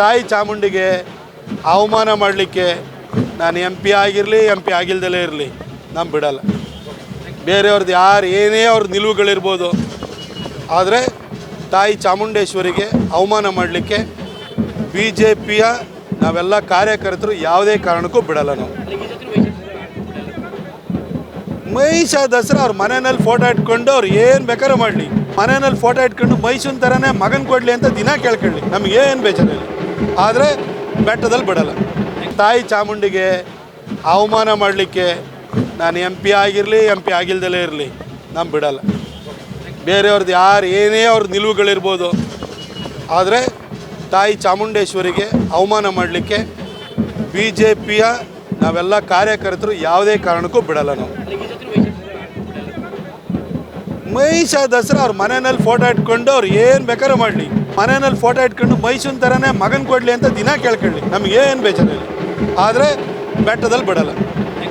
ತಾಯಿ ಚಾಮುಂಡಿಗೆ ಅವಮಾನ ಮಾಡಲಿಕ್ಕೆ ನಾನು ಎಂ ಪಿ ಆಗಿರಲಿ, ಎಂ ಪಿ ಆಗಿಲ್ದಲೇ ಇರಲಿ, ನಾನು ಬಿಡಲ್ಲ. ಬೇರೆಯವ್ರದ್ದು ಯಾರು ಏನೇ ಅವ್ರ ನಿಲುವುಗಳಿರ್ಬೋದು, ಆದರೆ ತಾಯಿ ಚಾಮುಂಡೇಶ್ವರಿಗೆ ಅವಮಾನ ಮಾಡಲಿಕ್ಕೆ ಬಿ ಜೆ ಪಿಯ ನಾವೆಲ್ಲ ಕಾರ್ಯಕರ್ತರು ಯಾವುದೇ ಕಾರಣಕ್ಕೂ ಬಿಡಲ್ಲ ನಾವು. ಮಹಿಷ ದಸರಾ ಅವ್ರ ಮನೆಯಲ್ಲಿ ಫೋಟೋ ಇಟ್ಕೊಂಡು ಅವ್ರು ಏನು ಬೇಕಾದ್ರೂ ಮಾಡಲಿ. ಮನೆಯಲ್ಲಿ ಫೋಟೋ ಇಟ್ಕೊಂಡು ಮೈಸೂನ್ ಥರನೇ ಮಗನ ಕೊಡಲಿ ಅಂತ ದಿನ ಕೇಳ್ಕೊಳ್ಳಿ. ನಮ್ಗೆ ಏನು ಬೇಜಾರಿಲ್ಲ ಆದರೆ ಬೆಟ್ಟದಲ್ಲಿ ಬಿಡಲ್ಲ. ತಾಯಿ ಚಾಮುಂಡಿಗೆ ಅವಮಾನ ಮಾಡಲಿಕ್ಕೆ ನಾನು ಎಂ ಪಿ ಆಗಿರಲಿ, ಎಂ ಪಿ ಆಗಿಲ್ದಲೇ ಇರಲಿ, ನಾನು ಬಿಡಲ್ಲ. ಬೇರೆಯವ್ರದ್ದು ಯಾರು ಏನೇ ಅವ್ರ ನಿಲುವುಗಳಿರ್ಬೋದು, ಆದರೆ ತಾಯಿ ಚಾಮುಂಡೇಶ್ವರಿಗೆ ಅವಮಾನ ಮಾಡಲಿಕ್ಕೆ ಬಿ ಜೆ ಪಿಯ ನಾವೆಲ್ಲ ಕಾರ್ಯಕರ್ತರು ಯಾವುದೇ ಕಾರಣಕ್ಕೂ ಬಿಡಲ್ಲ ನಾವು. ಮಹಿಷ ದಸರಾ ಅವ್ರ ಮನೆಯಲ್ಲಿ ಫೋಟೋ ಇಟ್ಕೊಂಡು ಅವ್ರು ಏನು ಬೇಕಾದ್ರೂ ಮಾಡಲಿ. ಮನೆಯಲ್ಲಿ ಫೋಟೋ ಇಟ್ಕೊಂಡು ಮೈಸೂನ್ ಥರನೇ ಮಗನ ಕೊಡಲಿ ಅಂತ ದಿನ ಕೇಳ್ಕೊಳ್ಳಿ. ನಮ್ಗೆ ಏನು ಬೇಜಾರಿಲ್ಲ ಆದರೆ ಬೆಟ್ಟದಲ್ಲಿ ಬಿಡಲ್ಲ.